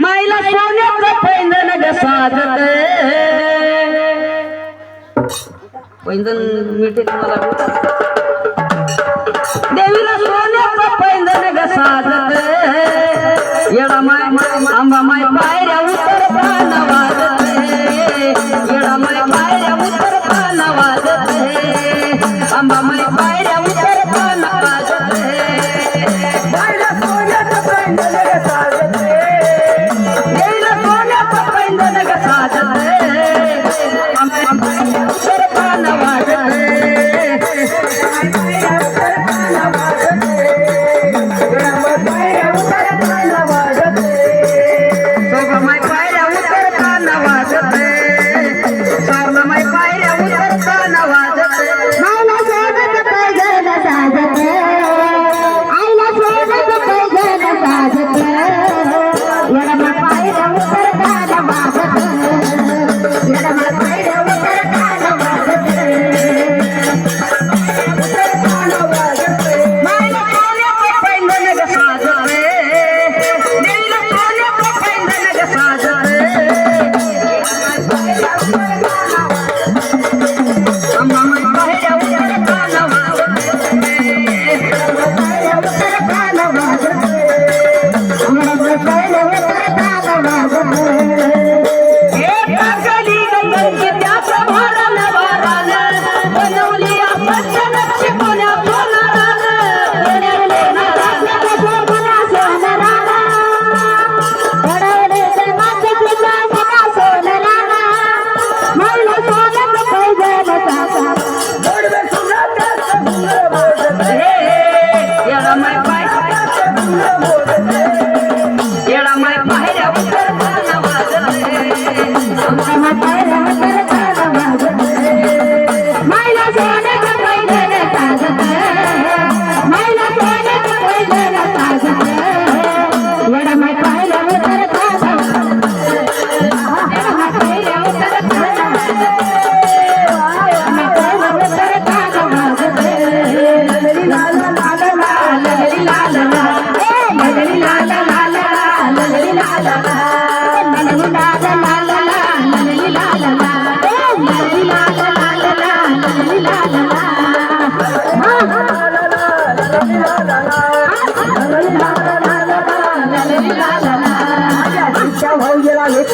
महिला सोन्याचं पैंजण ग साजत पैंजण मिठे तुम्हाला देवीला सोन्याचं पैंजण ग साजत येडा माय माय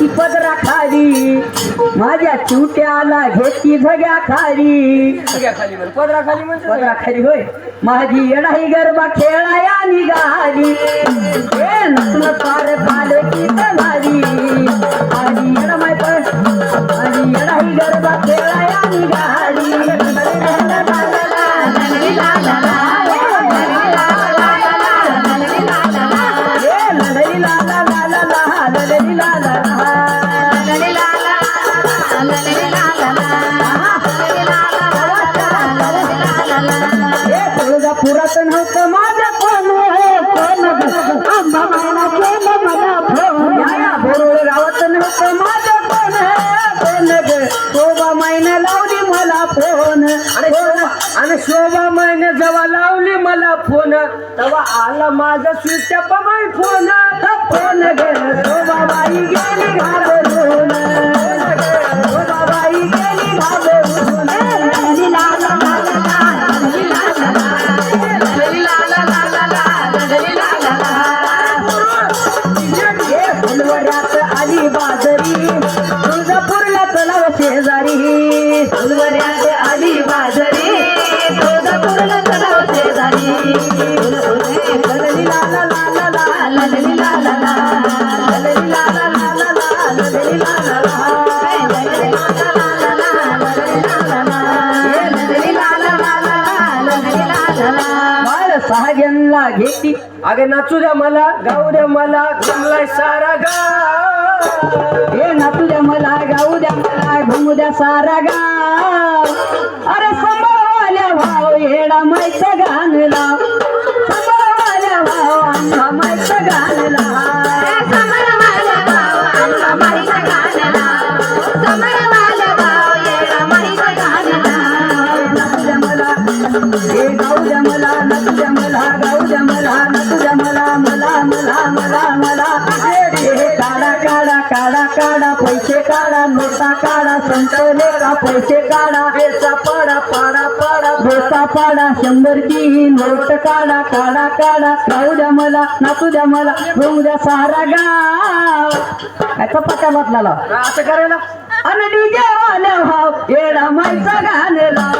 पदरा खाली. माझ्या चुट्याला घेती झग्या खाली. म्हणजे? पदरा खाली म्हणजे पदरा खाली होय. माझी येणाही गरबा खेळाया निघाली. होत माझा कोण कोण आंबा मायना कोण मला भोया भोळ रावत नव्हतं माझा कोण कोण शोभा मायना लावली मला फोन. हो. मला फोन तेव्हा आला माझा स्विच पमाय फोन. फोन गे अगे नाचू द्या मला गाऊ द्या मला घुमलाय सारा गाव हे नाचू द्या मला गाऊ द्या मला घुमू द्या सारा गाव अरे समोरवाल्या भाऊ हेडा मायचं गाणला का पैसे काढा. बेसा पाडा पाडा पाडा बेसा पाडा शंभरची नोट काढा काढा काढा. राहू द्या मला नाचू द्या मला घेऊ द्या सारा गाव. याचा पत्या बदलाला असं करायला? अन डीजे वाल्या भाव येडा माईचा गाणेला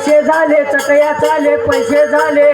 पैसे झाले चटया चाले पैसे झाले.